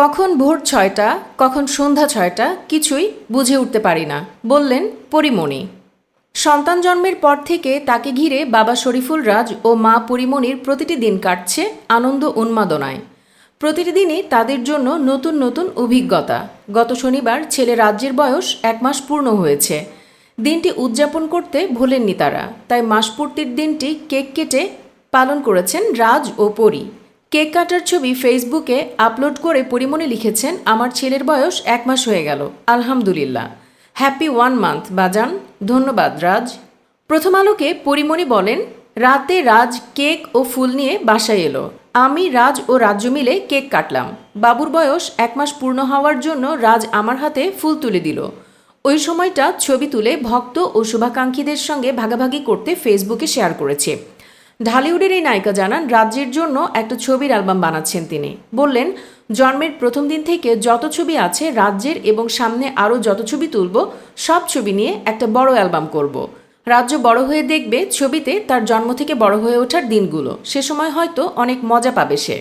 কখন ভোর ছয়টা, কখন সন্ধ্যা ছয়টা, কিছুই বুঝে উঠতে পারি না, বললেন পরিমণি। সন্তান জন্মের পর থেকে তাকে ঘিরে বাবা শরীফুল রাজ ও মা পরিমণির প্রতিটি দিন কাটছে আনন্দ উন্মাদনায়। প্রতিটি দিনই তাদের জন্য নতুন নতুন অভিজ্ঞতা। গত শনিবার ছেলে রাজ্যের বয়স এক মাস পূর্ণ হয়েছে। দিনটি উদযাপন করতে ভোলেননি তারা, তাই মাসপূর্তির দিনটি কেক কেটে পালন করেছেন রাজ ও পরি। কেক কাটার ছবি ফেসবুকে আপলোড করে পরিমণি লিখেছেন, আমার ছেলের বয়স এক মাস হয়ে গেল। আলহামদুলিল্লাহ। হ্যাপি ওয়ান মান্থ, বাজান। ধন্যবাদ, রাজ। প্রথম আলোকে পরিমণি বলেন, রাতে রাজ কেক ও ফুল নিয়ে বাসায় এলো। আমি, রাজ ও রাজ্য মিলে কেক কাটলাম। বাবুর বয়স এক মাস পূর্ণ হওয়ার জন্য রাজ আমার হাতে ফুল তুলে দিল। ওই সময়টা ছবি তুলে ভক্ত ও শুভাকাঙ্ক্ষীদের সঙ্গে ভাগাভাগি করতে ফেসবুকে শেয়ার করেছে। ঢালিউডের এই নায়িকা জানান, রাজ্যের জন্য একটা ছবির অ্যালবাম বানাচ্ছেন তিনি। বললেন, জন্মের প্রথম দিন থেকে যত ছবি আছে, রাজ্যের এবং সামনে আরও যত ছবি তুলব, সব ছবি নিয়ে একটা বড় অ্যালবাম করব। রাজ্য বড় হয়ে দেখবে ছবিতে তার জন্ম থেকে বড় হয়ে ওঠার দিনগুলো। সে সময় হয়তো অনেক মজা পাবে সে।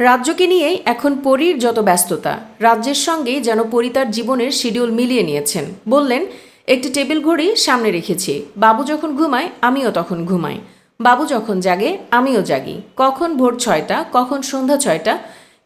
রাজ্যকে নিয়েই এখন পরীর যত ব্যস্ততা, রাজ্যের সঙ্গেই যেন পরী তার জীবনের শিডিউল মিলিয়ে নিয়েছেন। বললেন, একটি টেবিল ঘড়ি সামনে রেখেছি। বাবু যখন ঘুমায়, আমিও তখন ঘুমাই। বাবু যখন জাগে, আমিও জাগি। কখন ভোর ছয়টা, কখন সন্ধ্যা ছয়টা,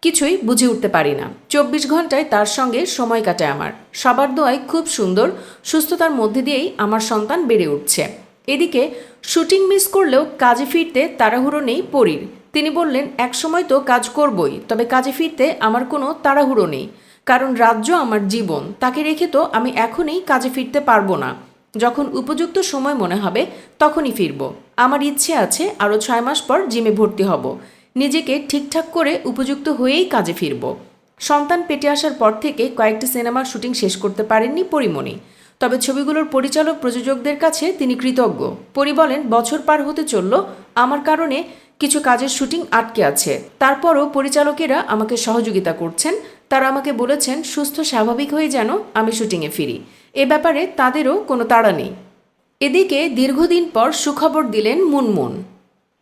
কিছুই বুঝে উঠতে পারি না। চব্বিশ ঘন্টায় তার সঙ্গে সময় কাটে আমার। সবার দোয়ায় খুব সুন্দর, সুস্থতার মধ্যে দিয়েই আমার সন্তান বেড়ে উঠছে। এদিকে, শুটিং মিস করলেও কাজে ফিরতে তাড়াহুড়ো নেই পরীর। তিনি বললেন, একসময় তো কাজ করবই, তবে কাজে ফিরতে আমার কোনো তাড়াহুড়ো নেই। কারণ রাজ্য আমার জীবন। তাকে রেখে তো আমি এখনই কাজে ফিরতে পারব না। যখন উপযুক্ত সময় মনে হবে, তখনই ফিরব। আমার ইচ্ছে আছে আরও ছয় মাস পর জিমে ভর্তি হব। নিজেকে ঠিকঠাক করে উপযুক্ত হয়েই কাজে ফিরব। সন্তান পেটে আসার পর থেকে কয়েকটি সিনেমার শুটিং শেষ করতে পারেননি পরিমণি। তবে ছবিগুলোর পরিচালক প্রযোজকদের কাছে তিনি কৃতজ্ঞ। পরি বলেন, বছর পার হতে চলল, আমার কারণে কিছু কাজের শুটিং আটকে আছে। তারপরও পরিচালকেরা আমাকে সহযোগিতা করছেন। তারা আমাকে বলেছেন, সুস্থ স্বাভাবিক হয়ে যেন আমি শুটিংয়ে ফিরি। এ ব্যাপারে তাদেরও কোনো তাড়া নেই। এদিকে দীর্ঘদিন পর সুখবর দিলেন মুনমুন।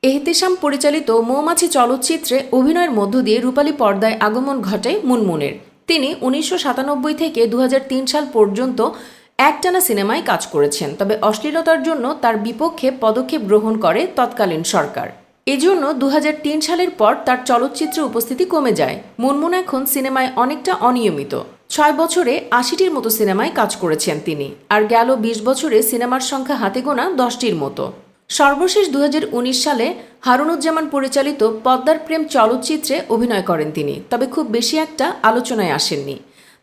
এহতেশাম পরিচালিত মৌমাছি চলচ্চিত্রে অভিনয়ের মধ্য দিয়ে রূপালী পর্দায় আগমন ঘটে মুনমুনের। তিনি উনিশশো সাতানব্বই থেকে দু হাজার তিন সাল পর্যন্ত একটানা সিনেমায় কাজ করেছেন, তবে অশ্লীলতার জন্য তার বিপক্ষে পদক্ষেপ গ্রহণ করে তৎকালীন সরকার। এজন্য দু হাজার তিন সালের পর তার চলচ্চিত্রে উপস্থিতি কমে যায়। মুনমুন এখন সিনেমায় অনেকটা অনিয়মিত। ছয় বছরে আশিটির মতো সিনেমায় কাজ করেছেন তিনি, আর গেল বিশ বছরে সিনেমার সংখ্যা হাতে গোনা দশটির মতো। সর্বশেষ দু হাজার উনিশ সালে হারুনুজ্জামান পরিচালিত পদ্মার প্রেম চলচ্চিত্রে অভিনয় করেন তিনি, তবে খুব বেশি একটা আলোচনায় আসেননি।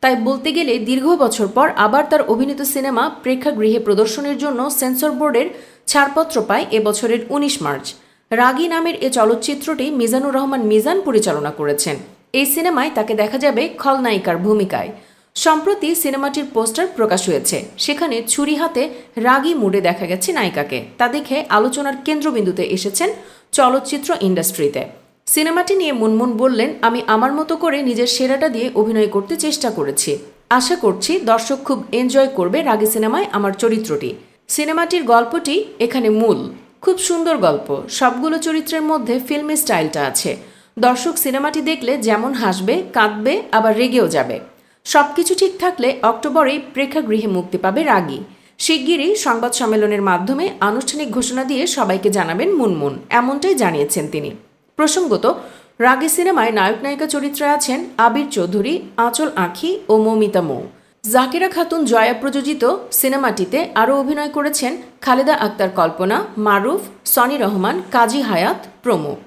তাই বলতে গেলে দীর্ঘ বছর পর আবার তার অভিনীত সিনেমা প্রেক্ষাগৃহে প্রদর্শনের জন্য সেন্সর বোর্ডের ছাড়পত্র পায় এবছরের উনিশ মার্চ। রাগী নামের এ চলচ্চিত্রটি মিজানুর রহমান মিজান পরিচালনা করেছেন। এই সিনেমায় তাকে দেখা যাবে খলনায়িকার ভূমিকায়। সম্প্রতি সিনেমাটির পোস্টার প্রকাশ হয়েছে। সেখানে ছুরি হাতে রাগী মুডে দেখা গেছে নায়িকাকে। তা দেখে আলোচনার কেন্দ্রবিন্দুতে এসেছেন চলচ্চিত্র ইন্ডাস্ট্রিতে। সিনেমাটি নিয়ে মুনমুন বললেন, আমি আমার মতো করে নিজের সেরাটা দিয়ে অভিনয় করতে চেষ্টা করেছি। আশা করছি দর্শক খুব এনজয় করবে রাগী সিনেমায় আমার চরিত্রটি। সিনেমাটির গল্পটি এখানে মূল। খুব সুন্দর গল্প। সবগুলো চরিত্রের মধ্যে ফিল্মি স্টাইলটা আছে। দর্শক সিনেমাটি দেখলে যেমন হাসবে, কাঁদবে, আবার রেগেও যাবে। সবকিছু ঠিক থাকলে অক্টোবরেই প্রেক্ষাগৃহে মুক্তি পাবে রাগী। শিগগিরই সংবাদ সম্মেলনের মাধ্যমে আনুষ্ঠানিক ঘোষণা দিয়ে সবাইকে জানাবেন মুনমুন, এমনটাই জানিয়েছেন তিনি। প্রসঙ্গত, রাগী সিনেমায় নায়ক নায়িকা চরিত্রে আছেন আবির চৌধুরী, আঁচল আঁখি ও মৌমিতা মৌ। জাকিরা খাতুন জয়া প্রযোজিত সিনেমাটিতে আরও অভিনয় করেছেন খালেদা আক্তার কল্পনা, মারুফ, সনি রহমান, কাজী হায়াত প্রমুখ।